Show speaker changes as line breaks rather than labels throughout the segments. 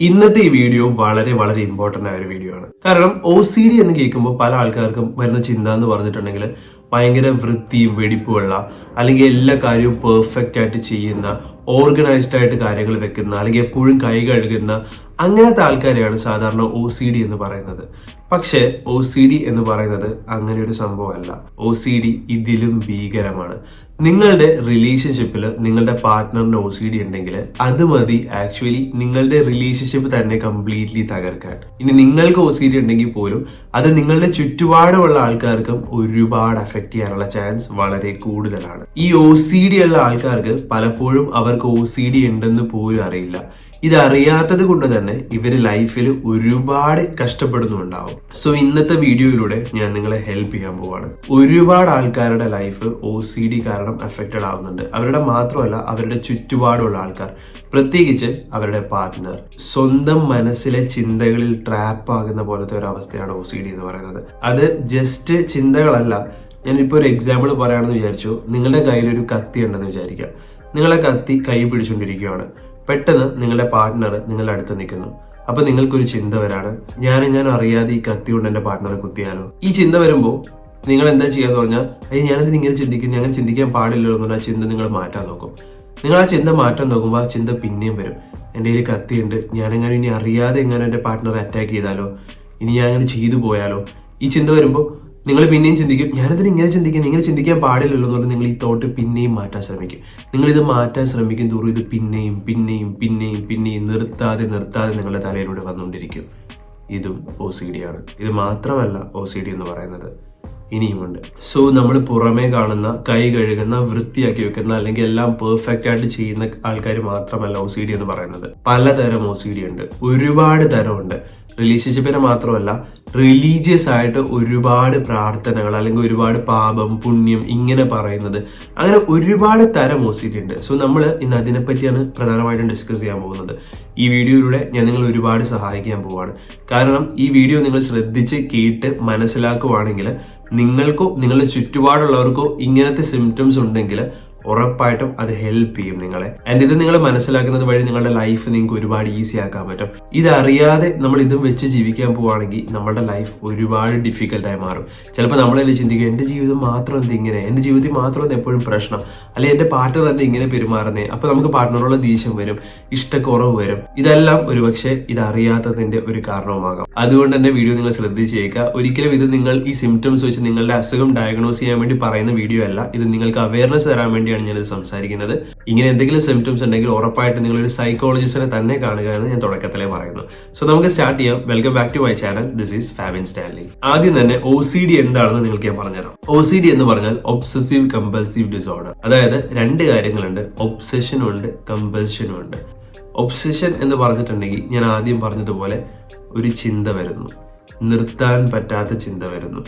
ഇന്നത്തെ ഈ വീഡിയോ വളരെ വളരെ ഇമ്പോർട്ടന്റ് ആയ ഒരു വീഡിയോ ആണ്. കാരണം ഒ സി ഡി എന്ന് കേൾക്കുമ്പോൾ പല ആൾക്കാർക്കും വരുന്ന ചിന്ത എന്ന് പറഞ്ഞിട്ടുണ്ടെങ്കിൽ ഭയങ്കര വൃത്തിയും വെടിപ്പുമുള്ള അല്ലെങ്കിൽ എല്ലാ കാര്യവും പെർഫെക്റ്റ് ആയിട്ട് ചെയ്യുന്ന ഓർഗനൈസ്ഡ് ആയിട്ട് കാര്യങ്ങൾ വെക്കുന്ന അല്ലെങ്കിൽ എപ്പോഴും കൈ കഴുകുന്ന അങ്ങനത്തെ ആൾക്കാരെയാണ് സാധാരണ ഒ സി ഡി എന്ന് പറയുന്നത്. പക്ഷേ ഒ സി ഡി എന്ന് പറയുന്നത് അങ്ങനെ ഒരു സംഭവമല്ല. ഒ സി ഡി ഇതിലും ഭീകരമാണ്. നിങ്ങളുടെ റിലേഷൻഷിപ്പിൽ നിങ്ങളുടെ പാർട്ട്ണറിന് ഒ സി ഡി ഉണ്ടെങ്കിൽ അത് മതി. ആക്ച്വലി നിങ്ങളുടെ റിലേഷൻഷിപ്പ് തന്നെ കംപ്ലീറ്റ്ലി തകർക്കാൻ. ഇനി നിങ്ങൾക്ക് ഒ സി ഡി ഉണ്ടെങ്കിൽ പോലും അത് നിങ്ങളുടെ ചുറ്റുപാടുമുള്ള ആൾക്കാർക്കും ഒരുപാട് അഫക്റ്റ് ചെയ്യാനുള്ള ചാൻസ് വളരെ കൂടുതലാണ്. ഈ ഒ സി ഡി ഉള്ള ആൾക്കാർക്ക് പലപ്പോഴും അവർക്ക് ഒ സി ഡി ഉണ്ടെന്ന് പോലും അറിയില്ല. ഇതറിയാത്തത് കൊണ്ട് തന്നെ ഇവർ ലൈഫിൽ ഒരുപാട് കഷ്ടപ്പെടുന്നുണ്ടാവും. സോ ഇന്നത്തെ വീഡിയോയിലൂടെ ഞാൻ നിങ്ങളെ ഹെൽപ്പ് ചെയ്യാൻ പോവാണ്. ഒരുപാട് ആൾക്കാരുടെ ലൈഫ് ഒ സി ഡി കാരണം അഫക്റ്റഡ് ആവുന്നുണ്ട്. അവരുടെ മാത്രമല്ല അവരുടെ ചുറ്റുപാടുള്ള ആൾക്കാർ പ്രത്യേകിച്ച് അവരുടെ പാർട്ട്ണർ സ്വന്തം മനസ്സിലെ ചിന്തകളിൽ ട്രാപ്പ് ആകുന്ന പോലത്തെ ഒരു അവസ്ഥയാണ് ഒ സി ഡി എന്ന് പറയുന്നത്. അത് ജസ്റ്റ് ചിന്തകളല്ല. ഞാനിപ്പോൾ ഒരു എക്സാമ്പിൾ പറയുകയാണെന്ന് വിചാരിച്ചു. നിങ്ങളുടെ കയ്യിൽ ഒരു കത്തി ഉണ്ടെന്ന് വിചാരിക്കുക. നിങ്ങളെ കത്തി കൈ പിടിച്ചുകൊണ്ടിരിക്കുകയാണ് പെട്ടെന്ന് നിങ്ങളുടെ പാർട്ട്ണർ നിങ്ങളുടെ അടുത്ത് നിൽക്കുന്നു. അപ്പൊ നിങ്ങൾക്കൊരു ചിന്ത വരാണ്. ഞാൻ ഞാൻ അറിയാതെ ഈ കത്തി കൊണ്ട് എന്റെ പാർട്ട്ണറെ കുത്തിയാലോ? ഈ ചിന്ത വരുമ്പോൾ നിങ്ങൾ എന്താ ചെയ്യാന്ന് പറഞ്ഞാൽ അയ്യ ഞാനതിന് ഇങ്ങനെ ചിന്തിക്കുന്നു അങ്ങനെ ചിന്തിക്കാൻ പാടില്ലല്ലോ എന്ന് പറഞ്ഞാൽ ചിന്ത നിങ്ങൾ മാറ്റാൻ നോക്കും. നിങ്ങൾ ആ ചിന്ത മാറ്റാൻ നോക്കുമ്പോൾ ആ ചിന്ത പിന്നെയും വരും. എന്റെ കയ്യിൽ കത്തിയുണ്ട്. ഞാനെങ്ങനെ ഇനി അറിയാതെ എങ്ങനെ എന്റെ പാർട്ട്ണറെ അറ്റാക്ക് ചെയ്താലോ? ഇനി ഞാൻ അങ്ങനെ ചെയ്തു പോയാലോ? ഈ ചിന്ത വരുമ്പോൾ നിങ്ങൾ പിന്നെയും ചിന്തിക്കും ഞാനിതിന് ഇങ്ങനെ ചിന്തിക്കും ഇങ്ങനെ ചിന്തിക്കാൻ പാടില്ലല്ലോ എന്ന് പറഞ്ഞാൽ നിങ്ങൾ ഈ തോട്ട് പിന്നെയും മാറ്റാൻ ശ്രമിക്കും. നിങ്ങൾ ഇത് മാറ്റാൻ ശ്രമിക്കും തോറും ഇത് പിന്നെയും പിന്നെയും പിന്നെയും പിന്നെയും നിർത്താതെ നിർത്താതെ നിങ്ങളുടെ തലയിലൂടെ വന്നുകൊണ്ടിരിക്കും. ഇതും ഒ സി ഡി ആണ്. ഇത് മാത്രമല്ല ഒ സി ഡി എന്ന് പറയുന്നത്. ഇനിയുമുണ്ട് സോ നമ്മൾ പുറമേ കാണുന്ന കൈ കഴുകുന്ന വൃത്തിയാക്കി വെക്കുന്ന അല്ലെങ്കിൽ എല്ലാം പെർഫെക്റ്റ് ആയിട്ട് ചെയ്യുന്ന ആൾക്കാർ മാത്രമല്ല ഒ സി ഡി എന്ന് പറയുന്നത്. പലതരം ഒ സി ഡി ഉണ്ട്. ഒരുപാട് തരമുണ്ട് റിലേഷൻഷിപ്പിനെ മാത്രമല്ല റിലീജിയസ് ആയിട്ട് ഒരുപാട് പ്രാർത്ഥനകൾ അല്ലെങ്കിൽ ഒരുപാട് പാപം പുണ്യം ഇങ്ങനെ പറയുന്നത്. അങ്ങനെ ഒരുപാട് തരം ഒ ഉണ്ട് സോ നമ്മൾ ഇന്ന് അതിനെപ്പറ്റിയാണ് പ്രധാനമായിട്ടും ഡിസ്കസ് ചെയ്യാൻ പോകുന്നത്. ഈ വീഡിയോയിലൂടെ ഞാൻ നിങ്ങൾ ഒരുപാട് സഹായിക്കാൻ പോവാണ്. കാരണം ഈ വീഡിയോ നിങ്ങൾ ശ്രദ്ധിച്ച് കേട്ട് മനസ്സിലാക്കുവാണെങ്കിൽ നിങ്ങൾക്കോ നിങ്ങളുടെ ചുറ്റുപാടുള്ളവർക്കോ ഇങ്ങനത്തെ സിംറ്റംസ് ഉണ്ടെങ്കിൽ ഉറപ്പായിട്ടും അത് ഹെൽപ്പ് ചെയ്യും നിങ്ങളെ. ആൻഡ് ഇത് നിങ്ങൾ മനസ്സിലാക്കുന്നത് വഴി നിങ്ങളുടെ ലൈഫ് നിങ്ങൾക്ക് ഒരുപാട് ഈസി ആക്കാൻ പറ്റും. ഇതറിയാതെ നമ്മൾ ഇതും വെച്ച് ജീവിക്കാൻ പോവുകയാണെങ്കിൽ നമ്മുടെ ലൈഫ് ഒരുപാട് ഡിഫിക്കൽട്ടായി മാറും. ചിലപ്പോൾ നമ്മളതിൽ ചിന്തിക്കുക എന്റെ ജീവിതം മാത്രം എന്ത് ഇങ്ങനെ? എന്റെ ജീവിതത്തിൽ മാത്രം എന്ത് എപ്പോഴും പ്രശ്നം? അല്ലെങ്കിൽ എന്റെ പാർട്ട്ണർ എന്ത് ഇങ്ങനെ പെരുമാറുന്നേ? അപ്പോൾ നമുക്ക് പാർട്ട്ണറുള്ള ദേഷ്യം വരും ഇഷ്ടക്കുറവ് വരും. ഇതെല്ലാം ഒരുപക്ഷെ ഇതറിയാത്തതിന്റെ ഒരു കാരണവുമാകാം. അതുകൊണ്ട് തന്നെ വീഡിയോ നിങ്ങൾ ശ്രദ്ധിച്ചേക്കുക ഒരിക്കലും ഇത് നിങ്ങൾ ഈ സിംറ്റംസ് വെച്ച് നിങ്ങളുടെ അസുഖം ഡയഗ്നോസ് ചെയ്യാൻ വേണ്ടി പറയുന്ന വീഡിയോ അല്ല. ഇത് നിങ്ങൾക്ക് അവയർനെസ് തരാൻ വേണ്ടിയാണ് ഞാനിത് സംസാരിക്കുന്നത്. ഇങ്ങനെ എന്തെങ്കിലും സിംറ്റംസ് ഉണ്ടെങ്കിൽ ഉറപ്പായിട്ട് നിങ്ങൾ ഒരു സൈക്കോളജിസ്റ്റിനെ തന്നെ കാണുക എന്ന് ഞാൻ തുടക്കത്തിലേ പറയുന്നു. സോ നമുക്ക് സ്റ്റാർട്ട് ചെയ്യാം. Welcome back to my channel this is Fabin Stanley ആദ്യം തന്നെ ഒ സി ഡി എന്താണെന്ന് നിങ്ങൾക്ക് ഞാൻ പറഞ്ഞുതരാം. ഒ സി ഡി എന്ന് പറഞ്ഞാൽ ഒബ്സസീവ് കമ്പൽസീവ് ഡിസോർഡർ അതായത് രണ്ട് കാര്യങ്ങളുണ്ട്. ഒബ്സെഷനും ഉണ്ട് കമ്പൽഷനും ഉണ്ട്. ഒബ്സെഷൻ എന്ന് പറഞ്ഞിട്ടുണ്ടെങ്കിൽ ഞാൻ ആദ്യം പറഞ്ഞതുപോലെ ഒരു ചിന്ത വരുന്നു. നിർത്താൻ പറ്റാത്ത ചിന്ത വരുന്നു.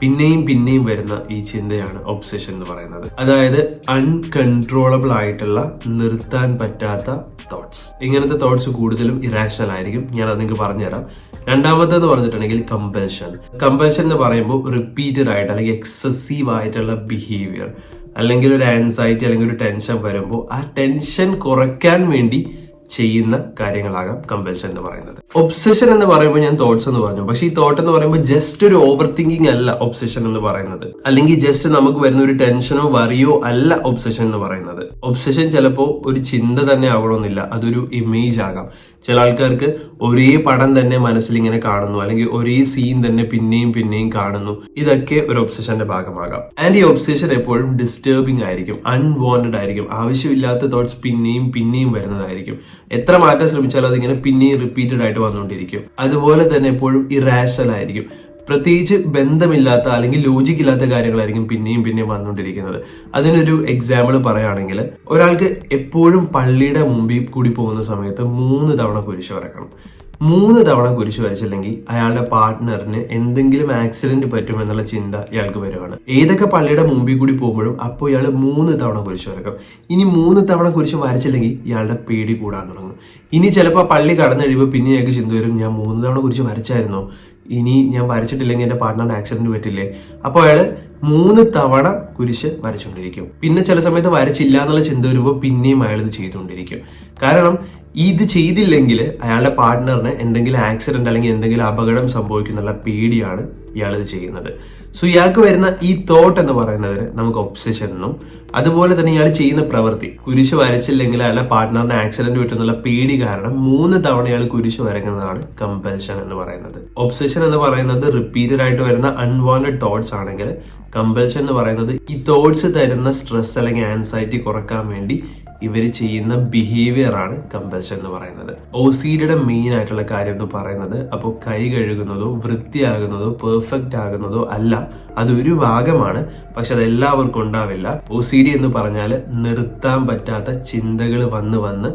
പിന്നെയും പിന്നെയും വരുന്ന ഈ ചിന്തയാണ് ഒബ്സെഷൻ എന്ന് പറയുന്നത്. അതായത് അൺകൺട്രോളബിൾ ആയിട്ടുള്ള നിർത്താൻ പറ്റാത്ത തോട്ട്സ് ഇങ്ങനത്തെ തോട്ട്സ് കൂടുതലും ഇറാഷണൽ ആയിരിക്കും. ഞാൻ അത് നിങ്ങൾക്ക് പറഞ്ഞുതരാം. രണ്ടാമത്തെന്ന് പറഞ്ഞിട്ടുണ്ടെങ്കിൽ കമ്പൽഷൻ കമ്പൽഷൻ എന്ന് പറയുമ്പോൾ റിപ്പീറ്റഡ് ആയിട്ട് അല്ലെങ്കിൽ എക്സസീവ് ആയിട്ടുള്ള ബിഹേവിയർ അല്ലെങ്കിൽ ഒരു ആൻസൈറ്റി അല്ലെങ്കിൽ ഒരു ടെൻഷൻ വരുമ്പോൾ ആ ടെൻഷൻ കുറയ്ക്കാൻ വേണ്ടി ചെയ്യുന്ന കാര്യങ്ങളാകാം കമ്പൽഷൻ എന്ന് പറയുന്നത്. ഒബ്സെഷൻ എന്ന് പറയുമ്പോൾ ഞാൻ തോട്ട്സ് എന്ന് പറഞ്ഞു. പക്ഷെ ഈ തോട്ട് എന്ന് പറയുമ്പോൾ ജസ്റ്റ് ഒരു ഓവർ തിങ്കിങ് അല്ല ഒബ്സെഷൻ എന്ന് പറയുന്നത്. അല്ലെങ്കിൽ ജസ്റ്റ് നമുക്ക് വരുന്ന ഒരു ടെൻഷനോ വറിയോ അല്ല ഒബ്സെഷൻ എന്ന് പറയുന്നത്. ഒബ്സെഷൻ ചിലപ്പോൾ ഒരു ചിന്ത തന്നെ ആവണമെന്നില്ല. അതൊരു ഇമേജ് ആകാം. ചില ആൾക്കാർക്ക് ഒരേ പടം തന്നെ മനസ്സിൽ ഇങ്ങനെ കാണുന്നു അല്ലെങ്കിൽ ഒരേ സീൻ തന്നെ പിന്നെയും പിന്നെയും കാണുന്നു. ഇതൊക്കെ ഒരു ഒബ്സെഷന്റെ ഭാഗമാകാം. ആൻഡ് ഈ ഒബ്സെഷൻ എപ്പോഴും ഡിസ്റ്റർബിംഗ് ആയിരിക്കും അൺവാണ്ടഡ് ആയിരിക്കും ആവശ്യമില്ലാത്ത തോട്ട്സ് പിന്നെയും പിന്നെയും വരുന്നതായിരിക്കും. എത്ര മാറ്റാൻ ശ്രമിച്ചാലും അതിങ്ങനെ പിന്നെയും റിപ്പീറ്റഡ് ആയിട്ട് വന്നുകൊണ്ടിരിക്കും. അതുപോലെ തന്നെ എപ്പോഴും ഇറാഷണൽ ആയിരിക്കും. പ്രത്യേകിച്ച് ബന്ധമില്ലാത്ത അല്ലെങ്കിൽ ലോജിക് ഇല്ലാത്ത കാര്യങ്ങളായിരിക്കും പിന്നെയും പിന്നെയും വന്നുകൊണ്ടിരിക്കുന്നത്. അതിനൊരു എക്സാമ്പിൾ പറയുകയാണെങ്കിൽ ഒരാൾക്ക് എപ്പോഴും പള്ളിയുടെ മുമ്പിൽ കൂടി പോകുന്ന സമയത്ത് മൂന്ന് തവണ കുരിശ് വരക്കണം മൂന്ന് തവണ കുരിശ് വരച്ചില്ലെങ്കിൽ അയാളുടെ പാർട്ട്ണറിന് എന്തെങ്കിലും ആക്സിഡന്റ് പറ്റുമെന്നുള്ള ചിന്ത ഇയാൾക്ക് വരുവാണ്. ഏതൊക്കെ പള്ളിയുടെ മുമ്പിൽ കൂടി പോകുമ്പോഴും അപ്പോൾ ഇയാൾ മൂന്ന് തവണ കുരിശ് വരക്കും ഇനി മൂന്ന് തവണ കുരിശ് വരച്ചില്ലെങ്കിൽ ഇയാളുടെ പേടി കൂടാൻ തുടങ്ങും. ഇനി ചിലപ്പോൾ പള്ളി കടന്നു കഴിയുമ്പോൾ പിന്നെ ഇയാൾക്ക് ചിന്ത വരും ഞാൻ മൂന്ന് തവണ കുരിശ് വരച്ചായിരുന്നോ? ഇനി ഞാൻ വരച്ചിട്ടില്ലെങ്കിൽ എന്റെ പാർട്ട്ണറിന് ആക്സിഡന്റ് പറ്റില്ലേ? അപ്പോൾ അയാൾ മൂന്ന് തവണ കുരിശ് വരച്ചുകൊണ്ടിരിക്കും. പിന്നെ ചില സമയത്ത് വരച്ചില്ല എന്നുള്ള ചിന്ത വരുമ്പോൾ പിന്നെയും അയാൾ ഇത് ചെയ്തുകൊണ്ടിരിക്കും. കാരണം ഇത് ചെയ്തില്ലെങ്കിൽ അയാളുടെ പാർട്ട്ണറിന് എന്തെങ്കിലും ആക്സിഡന്റ് അല്ലെങ്കിൽ എന്തെങ്കിലും അപകടം സംഭവിക്കുന്നുള്ള പേടിയാണ് ഇയാൾ ഇത് ചെയ്യുന്നത്. സോ ഇയാൾക്ക് വരുന്ന ഈ തോട്ട് എന്ന് പറയുന്നതിന് നമുക്ക് ഒബ്സെഷൻ എന്നും അതുപോലെ തന്നെ ഇയാൾ ചെയ്യുന്ന പ്രവൃത്തി. കുരിശ് വരച്ചില്ലെങ്കിൽ അയാളുടെ പാർട്ട്ണറിന് ആക്സിഡന്റ് പറ്റുന്നുള്ള പേടി കാരണം മൂന്ന് തവണ ഇയാൾ കുരിശ് വരയ്ക്കുന്നതാണ് കമ്പൽഷൻ എന്ന് പറയുന്നത്. ഒബ്സെഷൻ എന്ന് പറയുന്നത് റിപ്പീറ്റഡ് ആയിട്ട് വരുന്ന അൺവാണ്ടഡ് തോട്ട്സ് ആണെങ്കിൽ കമ്പൽഷൻ എന്ന് പറയുന്നത് ഈ തോട്ട്സ് തരുന്ന സ്ട്രെസ് അല്ലെങ്കിൽ ആൻസൈറ്റി കുറയ്ക്കാൻ വേണ്ടി ഇവർ ചെയ്യുന്ന ബിഹേവിയർ ആണ് കമ്പൽഷൻ എന്ന് പറയുന്നത്. ഒ സി ഡിയുടെ മെയിൻ ആയിട്ടുള്ള കാര്യം എന്ന് പറയുന്നത് അപ്പോൾ കൈ കഴുകുന്നതോ വൃത്തിയാകുന്നതോ പെർഫെക്റ്റ് ആകുന്നതോ അല്ല. അതൊരു ഭാഗമാണ്. പക്ഷെ അത് എല്ലാവർക്കും ഉണ്ടാവില്ല. ഒ സി ഡി എന്ന് പറഞ്ഞാൽ നിർത്താൻ പറ്റാത്ത ചിന്തകൾ വന്ന് വന്ന്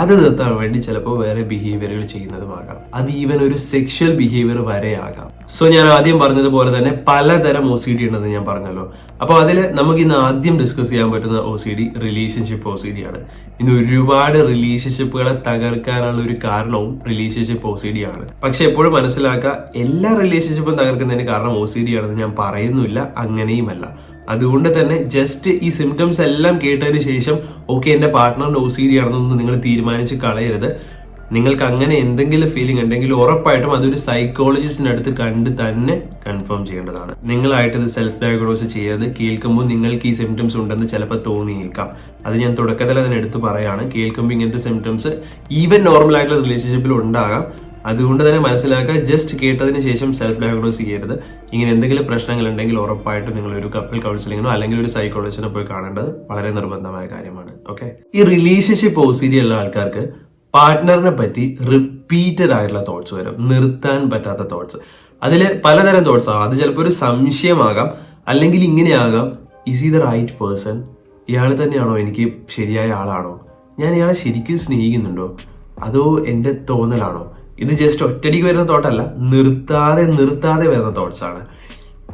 അത് നിർത്താൻ വേണ്ടി ചിലപ്പോൾ വേറെ ബിഹേവിയറുകൾ ചെയ്യുന്നതുമാകാം അത് ഈവൻ ഒരു സെക്ഷൽ ബിഹേവിയർ വരെ ആകാം. സോ ഞാൻ ആദ്യം പറഞ്ഞതുപോലെ തന്നെ പലതരം ഒ സി ഡി ഉണ്ടെന്ന് ഞാൻ പറഞ്ഞല്ലോ. അപ്പോൾ അതിൽ നമുക്ക് ഇന്ന് ആദ്യം ഡിസ്കസ് ചെയ്യാൻ പറ്റുന്ന O C D relationship O C D ആണ്. ഇന്ന് ഒരുപാട് റിലേഷൻഷിപ്പുകളെ തകർക്കാനുള്ള ഒരു കാരണവും റിലേഷൻഷിപ്പ് ഒ സി ഡി ആണ്. പക്ഷെ എപ്പോഴും മനസ്സിലാക്കുക എല്ലാ റിലേഷൻഷിപ്പും തകർക്കുന്നതിന് കാരണം ഒ സി ഡി ആണെന്ന് ഞാൻ പറയുന്നില്ല അങ്ങനെയുമല്ല. അതുകൊണ്ട് തന്നെ ജസ്റ്റ് ഈ സിംറ്റംസ് എല്ലാം കേട്ടതിന് ശേഷം ഓക്കെ എന്റെ പാർട്ട്ണറിന്റെ ഒ സി ഡി ആണെന്നൊന്നും നിങ്ങൾ തീരുമാനിച്ച് കളയരുത്. നിങ്ങൾക്ക് അങ്ങനെ എന്തെങ്കിലും ഫീലിംഗ് ഉണ്ടെങ്കിൽ ഉറപ്പായിട്ടും അതൊരു സൈക്കോളജിസ്റ്റിന്റെ അടുത്ത് കണ്ട് തന്നെ കൺഫേം ചെയ്യേണ്ടതാണ്. നിങ്ങളായിട്ട് ഇത് സെൽഫ് ഡയഗ്നോസ് ചെയ്യരുത്. കേൾക്കുമ്പോൾ നിങ്ങൾക്ക് ഈ സിംറ്റംസ് ഉണ്ടെന്ന് ചിലപ്പോൾ തോന്നിയേക്കാം. അത് ഞാൻ തുടക്കത്തിൽ തന്നെ എടുത്ത് പറയാണ്. കേൾക്കുമ്പോൾ ഇങ്ങനത്തെ സിംറ്റംസ് ഈവൻ നോർമൽ ആയിട്ടുള്ള റിലേഷൻഷിപ്പിൽ ഉണ്ടാകാം. അതുകൊണ്ട് തന്നെ മനസ്സിലാക്കുക ജസ്റ്റ് കേട്ടതിന് ശേഷം സെൽഫ് ഡയഗ്നോസ് ചെയ്യരുത്. ഇങ്ങനെ എന്തെങ്കിലും പ്രശ്നങ്ങൾ ഉണ്ടെങ്കിൽ ഉറപ്പായിട്ടും നിങ്ങൾ ഒരു കപ്പിൾ കൗൺസിലിങ്ങിനോ അല്ലെങ്കിൽ ഒരു സൈക്കോളജിസ്റ്റിനെ പോയി കാണേണ്ടത് വളരെ നിർബന്ധമായ കാര്യമാണ്. ഓക്കെ ഈ റിലേഷൻഷിപ്പ് ഓസിഡി ഉള്ള ആൾക്കാർക്ക് പാർട്ട്ണറിനെ പറ്റി റിപ്പീറ്റഡ് ആയിട്ടുള്ള തോട്ട്സ് വരും. നിർത്താൻ പറ്റാത്ത തോട്ട്സ് അതിൽ പലതരം തോട്ട്സ് ആകാം. അത് ചിലപ്പോൾ ഒരു സംശയമാകാം. അല്ലെങ്കിൽ ഇങ്ങനെയാകാം. Is he the right person ഇയാൾ തന്നെയാണോ എനിക്ക് ശരിയായ ആളാണോ? ഞാൻ ഇയാളെ ശരിക്കും സ്നേഹിക്കുന്നുണ്ടോ? അതോ എന്റെ തോന്നലാണോ? ഇത് ജസ്റ്റ് ഒറ്റടിക്ക് വരുന്ന തോട്ടല്ല നിർത്താതെ നിർത്താതെ വരുന്ന തോട്ട്സ് ആണ്.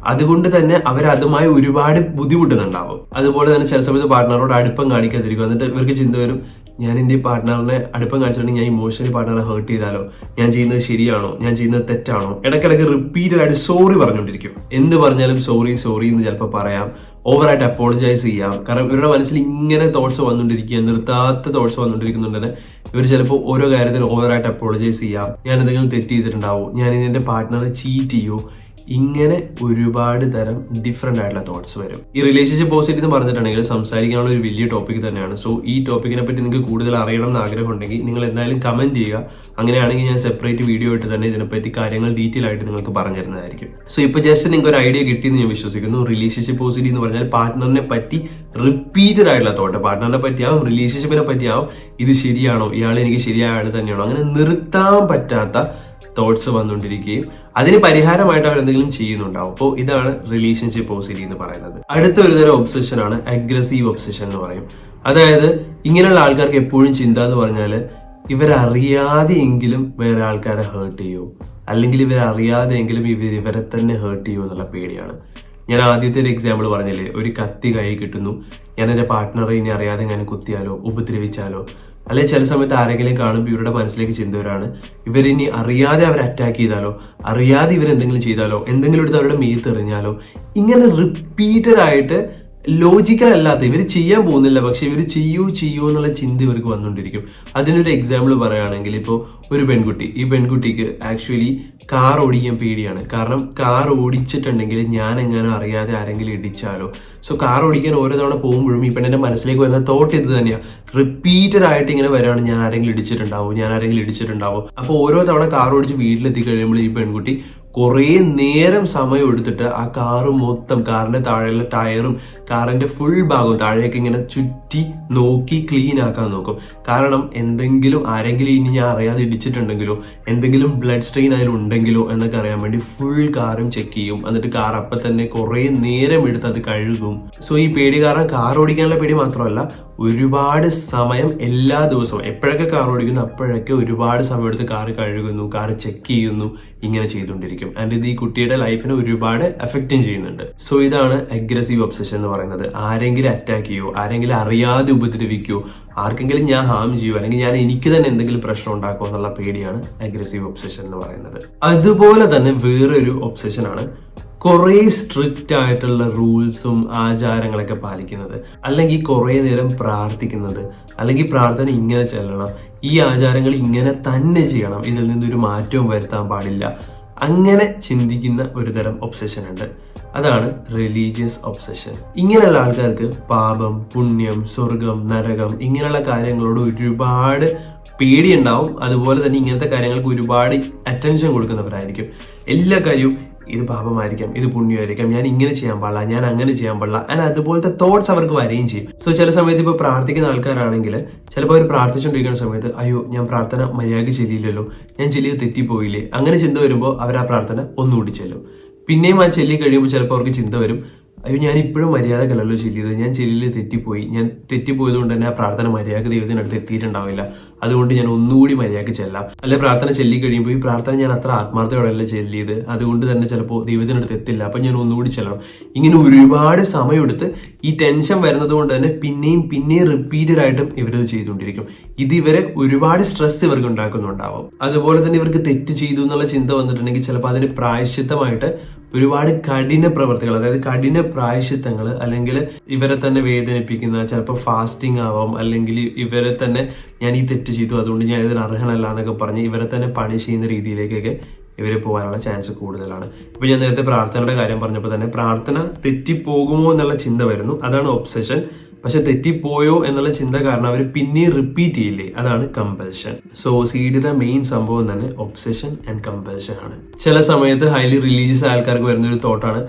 അതുകൊണ്ട് തന്നെ അവർ അതുമായി ഒരുപാട് ബുദ്ധിമുട്ടുന്നുണ്ടാവും. അതുപോലെ തന്നെ ചില സമയത്ത് പാർട്ട്ണറോട് അടുപ്പം കാണിക്കാതിരിക്കും. എന്നിട്ട് ഇവർക്ക് ചിന്ത വരും ഞാൻ എന്റെ പാർട്ട്ണറിനെ അടുപ്പം കാണിച്ചിട്ടുണ്ടെങ്കിൽ ഞാൻ ഇമോഷണലി പാർട്ട്ണറെ ഹേർട്ട് ചെയ്താലോ? ഞാൻ ചെയ്യുന്നത് ശരിയാണോ? ഞാൻ ചെയ്യുന്നത് തെറ്റാണോ? ഇടയ്ക്കിടയ്ക്ക് റിപ്പീറ്റഡ് ആയിട്ട് സോറി പറഞ്ഞുകൊണ്ടിരിക്കും. എന്ത് പറഞ്ഞാലും സോറി സോറി എന്ന് ചിലപ്പോൾ പറയാം. ഓവറായിട്ട് അപ്പോളജൈസ് ചെയ്യാം. കാരണം ഇവരുടെ മനസ്സിൽ ഇങ്ങനെ തോട്ട്സ് വന്നുകൊണ്ടിരിക്കുക നിർത്താത്ത തോട്ട്സ് വന്നുകൊണ്ടിരിക്കുന്നുണ്ടെങ്കിൽ ഇവർ ചിലപ്പോൾ ഓരോ കാര്യത്തിൽ ഓവറായിട്ട് അപ്പോളജൈസ് ചെയ്യാം. ഞാൻ എന്തെങ്കിലും തെറ്റ് ചെയ്തിട്ടുണ്ടാവും? ഞാൻ ഇനി എന്റെ പാർട്ട്ണറെ ചീറ്റ് ചെയ്യൂ? ഇങ്ങനെ ഒരുപാട് തരം ഡിഫറെന്റ് ആയിട്ടുള്ള തോട്ട്സ് വരും. ഈ റിലേഷൻഷിപ്പ് പോസിറ്റീവ് എന്ന് പറഞ്ഞിട്ടുണ്ടെങ്കിൽ സംസാരിക്കാനുള്ള ഒരു വലിയ ടോപ്പിക് തന്നെയാണ്. സോ ഈ ടോപ്പിക്കിനെ പറ്റി നിങ്ങൾക്ക് കൂടുതൽ അറിയണം എന്ന് ആഗ്രഹം ഉണ്ടെങ്കിൽ നിങ്ങൾ എന്തായാലും കമന്റ് ചെയ്യുക. അങ്ങനെയാണെങ്കിൽ ഞാൻ സെപ്പറേറ്റ് വീഡിയോ ആയിട്ട് തന്നെ ഇതിനെപ്പറ്റി കാര്യങ്ങൾ ഡീറ്റെയിൽ ആയിട്ട് നിങ്ങൾക്ക് പറഞ്ഞു തരുന്നതായിരിക്കും. സോ ഇപ്പൊ ജസ്റ്റ് നിങ്ങൾക്ക് ഒരു ഐഡിയ കിട്ടിയെന്ന് ഞാൻ വിശ്വസിക്കുന്നു. റിലേഷൻഷിപ്പ് പോസിറ്റീവ് എന്ന് പറഞ്ഞാൽ പാർട്ട്ണറിനെ പറ്റി റിപ്പീറ്റഡ് ആയിട്ടുള്ള തോട്ട് പാർട്ട്ണറിനെ പറ്റിയാവും റിലേഷൻഷിപ്പിനെ പറ്റിയാവും. ഇത് ശരിയാണോ? ഇയാൾ എനിക്ക് ശരിയായ ആൾ തന്നെയാണോ? അങ്ങനെ നിർത്താൻ പറ്റാത്ത തോട്ട്സ് വന്നുകൊണ്ടിരിക്കുകയും അതിന് പരിഹാരമായിട്ട് അവർ എന്തെങ്കിലും ചെയ്യുന്നുണ്ടാവും. അപ്പോൾ ഇതാണ് റിലേഷൻഷിപ്പ് ഓസിറ്റി എന്ന് പറയുന്നത്. അടുത്ത ഒരു തരം ഒബ്സെഷൻ ആണ് അഗ്രസീവ് ഒബ്സെഷൻ എന്ന് പറയും. അതായത് ഇങ്ങനെയുള്ള ആൾക്കാർക്ക് എപ്പോഴും ചിന്ത എന്ന് പറഞ്ഞാൽ ഇവരറിയാതെയെങ്കിലും വേറെ ആൾക്കാരെ ഹേർട്ട് ചെയ്യൂ. അല്ലെങ്കിൽ ഇവരറിയാതെയെങ്കിലും ഇവർ ഇവരെ തന്നെ ഹേർട്ട് ചെയ്യൂ എന്നുള്ള പേടിയാണ്. ഞാൻ ആദ്യത്തെ ഒരു എക്സാമ്പിൾ പറഞ്ഞില്ലേ? ഒരു കത്തി കൈ കിട്ടുന്നു. ഞാൻ എന്റെ പാർട്ട്ണറെ ഇനി അറിയാതെ ഞാൻ കുത്തിയാലോ ഉപദ്രവിച്ചാലോ അല്ലെങ്കിൽ ചില സമയത്ത് ആരെങ്കിലും കാണുമ്പോൾ ഇവരുടെ മനസ്സിലേക്ക് ചിന്ത വരാണ് ഇവരിനി അറിയാതെ അവർ അറ്റാക്ക് ചെയ്താലോ അറിയാതെ ഇവർ എന്തെങ്കിലും ചെയ്താലോ എന്തെങ്കിലും എടുത്ത് അവരുടെ മീത്ത് എറിഞ്ഞാലോ ഇങ്ങനെ റിപ്പീറ്റഡ് ആയിട്ട് ലോജിക്കൽ അല്ലാത്ത ഇവർ ചെയ്യാൻ പോകുന്നില്ല പക്ഷെ ഇവർ ചെയ്യൂ ചെയ്യൂ എന്നുള്ള ചിന്ത ഇവർക്ക് വന്നുകൊണ്ടിരിക്കും. അതിനൊരു എക്സാമ്പിൾ പറയുകയാണെങ്കിൽ ഇപ്പോൾ ഒരു പെൺകുട്ടി ഈ പെൺകുട്ടിക്ക് ആക്ച്വലി കാർ ഓടിക്കാൻ പേടിയാണ്. കാരണം കാർ ഓടിച്ചിട്ടുണ്ടെങ്കിൽ ഞാൻ എങ്ങനെ അറിയാതെ ആരെങ്കിലും ഇടിച്ചാലോ. സോ കാർ ഓടിക്കാൻ ഓരോ തവണ പോകുമ്പോഴും ഇപ്പം എന്റെ മനസ്സിലേക്ക് വരുന്ന തോട്ട് ഇത് തന്നെയാണ് റിപ്പീറ്റഡ് ആയിട്ട് ഇങ്ങനെ വരാണ് ഞാൻ ആരെങ്കിലും ഇടിച്ചിട്ടുണ്ടാവും ഞാൻ ആരെങ്കിലും ഇടിച്ചിട്ടുണ്ടാവും. അപ്പോൾ ഓരോ തവണ കാർ ഓടിച്ച് വീട്ടിലെത്തി കഴിയുമ്പോൾ ഈ പെൺകുട്ടി കുറേ നേരം സമയം എടുത്തിട്ട് ആ കാറ് മൊത്തം കാറിന്റെ താഴെയുള്ള ടയറും കാറിന്റെ ഫുൾ ഭാഗവും താഴേക്ക് ഇങ്ങനെ ചുറ്റി നോക്കി ക്ലീൻ ആക്കാൻ നോക്കും. കാരണം എന്തെങ്കിലും ആരെങ്കിലും ഇനി ഞാൻ അറിയാതെ ഇടിച്ചിട്ടുണ്ടെങ്കിലോ എന്തെങ്കിലും ബ്ലഡ് സ്ട്രെയിൻ അതിലുണ്ടെങ്കിലോ എന്നൊക്കെ അറിയാൻ വേണ്ടി ഫുൾ കാറും ചെക്ക് ചെയ്യും. എന്നിട്ട് കാർ അപ്പം തന്നെ കുറേ നേരം എടുത്ത് അത് കഴുകും. സോ ഈ പേടി കാരണം കാർ ഓടിക്കാനുള്ള പേടി മാത്രമല്ല ഒരുപാട് സമയം എല്ലാ ദിവസവും എപ്പോഴൊക്കെ കാർ ഓടിക്കുന്നു അപ്പോഴൊക്കെ ഒരുപാട് സമയം എടുത്ത് കാർ കഴുകുന്നു കാർ ചെക്ക് ചെയ്യുന്നു ഇങ്ങനെ ചെയ്തുകൊണ്ടിരിക്കും. ആൻഡ് ഇത് ഈ കുട്ടിയുടെ ലൈഫിനെ ഒരുപാട് എഫക്റ്റും ചെയ്യുന്നുണ്ട്. സോ ഇതാണ് അഗ്രസീവ് ഒബ്സഷൻ എന്ന് പറയുന്നത്. ആരെങ്കിലും അറ്റാക്ക് ചെയ്യോ ആരെങ്കിലും അറിയാതെ ഉപദ്രവിക്കോ ആർക്കെങ്കിലും ഞാൻ ഹാം ചെയ്യോ അല്ലെങ്കിൽ ഞാൻ എനിക്ക് തന്നെ എന്തെങ്കിലും പ്രശ്നം ഉണ്ടാക്കുമോ എന്നുള്ള പേടിയാണ് അഗ്രസീവ് ഒബ്സഷൻ എന്ന് പറയുന്നത്. അതുപോലെ തന്നെ വേറൊരു ഒബ്സഷൻ ആണ് കുറേ സ്ട്രിക്റ്റ് ആയിട്ടുള്ള റൂൾസും ആചാരങ്ങളൊക്കെ പാലിക്കുന്നത്. അല്ലെങ്കിൽ കുറേ നേരം പ്രാർത്ഥിക്കുന്നത് അല്ലെങ്കിൽ പ്രാർത്ഥന ഇങ്ങനെ ചെല്ലണം ഈ ആചാരങ്ങൾ ഇങ്ങനെ തന്നെ ചെയ്യണം ഇതിൽ നിന്നൊരു മാറ്റവും വരുത്താൻ പാടില്ല. അങ്ങനെ ചിന്തിക്കുന്ന ഒരു തരം ഒബ്സെഷൻ ഉണ്ട്. അതാണ് റിലീജിയസ് ഒബ്സെഷൻ ഇങ്ങനെയുള്ള ആൾക്കാർക്ക് പാപം പുണ്യം സ്വർഗം നരകം ഇങ്ങനെയുള്ള കാര്യങ്ങളോട് ഒരുപാട് പേടിയുണ്ടാവും. അതുപോലെ തന്നെ ഇങ്ങനത്തെ കാര്യങ്ങൾക്ക് ഒരുപാട് അറ്റൻഷൻ കൊടുക്കുന്നവരായിരിക്കും. എല്ലാ കാര്യവും ഇത് പാപമായിരിക്കാം ഇത് പുണ്യമായിരിക്കാം ഞാൻ ഇങ്ങനെ ചെയ്യാൻ പാടില്ല ഞാൻ അങ്ങനെ ചെയ്യാൻ പാടില്ല ആൻഡ് അതുപോലത്തെ തോട്ട്സ് അവർക്ക് വരികയും ചെയ്യും. സോ ചില സമയത്ത് ഇപ്പോൾ പ്രാർത്ഥിക്കുന്ന ആൾക്കാരാണെങ്കിൽ ചിലപ്പോൾ അവർ പ്രാർത്ഥിച്ചുകൊണ്ടിരിക്കുന്ന സമയത്ത് അയ്യോ ഞാൻ പ്രാർത്ഥന മര്യാദയ്ക്ക് ചെല്ലിയില്ലല്ലോ ഞാൻ ചെല്ലിയത് തെറ്റിപ്പോയില്ലേ? അങ്ങനെ ചിന്ത വരുമ്പോൾ അവർ ആ പ്രാർത്ഥന ഒന്നുകൂടി ചെല്ലും. പിന്നെയും ആ ചെല്ലി കഴിയുമ്പോൾ ചിലപ്പോൾ അവർക്ക് ചിന്ത വരും അയ്യോ ഞാൻ ഇപ്പോഴും മര്യാദക്കല്ലല്ലോ ചെല്ലിയത്. ഞാൻ ചെല്ലിൽ തെറ്റിപ്പോയി. ഞാൻ തെറ്റിപ്പോയത് കൊണ്ട് തന്നെ ആ പ്രാർത്ഥന മര്യാദയ്ക്ക് ദൈവത്തിനടുത്ത് എത്തിയിട്ടുണ്ടാവില്ല. അതുകൊണ്ട് ഞാൻ ഒന്നുകൂടി മര്യാദയ്ക്ക് ചെല്ലാം. അല്ലെ പ്രാർത്ഥന ചെല്ലി കഴിയുമ്പോൾ ഈ പ്രാർത്ഥന ഞാൻ അത്ര ആത്മാർത്ഥയോടെയല്ല ചെല്ലിയത്. അതുകൊണ്ട് തന്നെ ചിലപ്പോൾ ദൈവത്തിനടുത്ത് എത്തില്ല. അപ്പം ഞാൻ ഒന്നുകൂടി ചെല്ലണം. ഇങ്ങനെ ഒരുപാട് സമയമെടുത്ത് ഈ ടെൻഷൻ വരുന്നത് കൊണ്ട് തന്നെ പിന്നെയും പിന്നെയും റിപ്പീറ്റഡ് ആയിട്ടും ഇവരത് ചെയ്തുകൊണ്ടിരിക്കും. ഇത് ഇവരെ ഒരുപാട് സ്ട്രെസ് ഇവർക്ക് ഉണ്ടാക്കുന്നുണ്ടാവും. അതുപോലെ തന്നെ ഇവർക്ക് തെറ്റ് ചെയ്തു എന്നുള്ള ചിന്ത വന്നിട്ടുണ്ടെങ്കിൽ ചിലപ്പോൾ അതിന് പ്രായശ്ചിത്തമായിട്ട് ഒരുപാട് കഠിന പ്രവർത്തികൾ അതായത് കഠിന പ്രായശിത്തങ്ങൾ അല്ലെങ്കിൽ ഇവരെ തന്നെ വേദനിപ്പിക്കുന്ന ചിലപ്പോൾ ഫാസ്റ്റിംഗ് ആവാം അല്ലെങ്കിൽ ഇവരെ തന്നെ ഞാൻ ഈ തെറ്റ് ചെയ്തു അതുകൊണ്ട് ഞാൻ ഇതിന് അർഹനല്ല എന്നൊക്കെ പറഞ്ഞ് ഇവരെ തന്നെ പണി ചെയ്യുന്ന രീതിയിലേക്കൊക്കെ ഇവർ പോകാനുള്ള ചാൻസ് കൂടുതലാണ്. ഇപ്പൊ ഞാൻ നേരത്തെ പ്രാർത്ഥനയുടെ കാര്യം പറഞ്ഞപ്പോൾ തന്നെ പ്രാർത്ഥന തെറ്റിപ്പോകുമോ എന്നുള്ള ചിന്ത വരുന്നു. അതാണ് ഒബ്സെഷൻ പക്ഷെ തെറ്റിപ്പോയോ എന്നുള്ള ചിന്ത കാരണം അവർ പിന്നെയും റിപ്പീറ്റ് ചെയ്യില്ലേ? അതാണ് കമ്പൽഷൻ സോ സീഡിയുടെ മെയിൻ സംഭവം തന്നെ ഒബ്സെഷൻ ആൻഡ് കമ്പൽഷൻ ആണ്. ചില സമയത്ത് ഹൈലി റിലീജിയസ് ആൾക്കാർക്ക് വരുന്ന ഒരു തോട്ടാണ്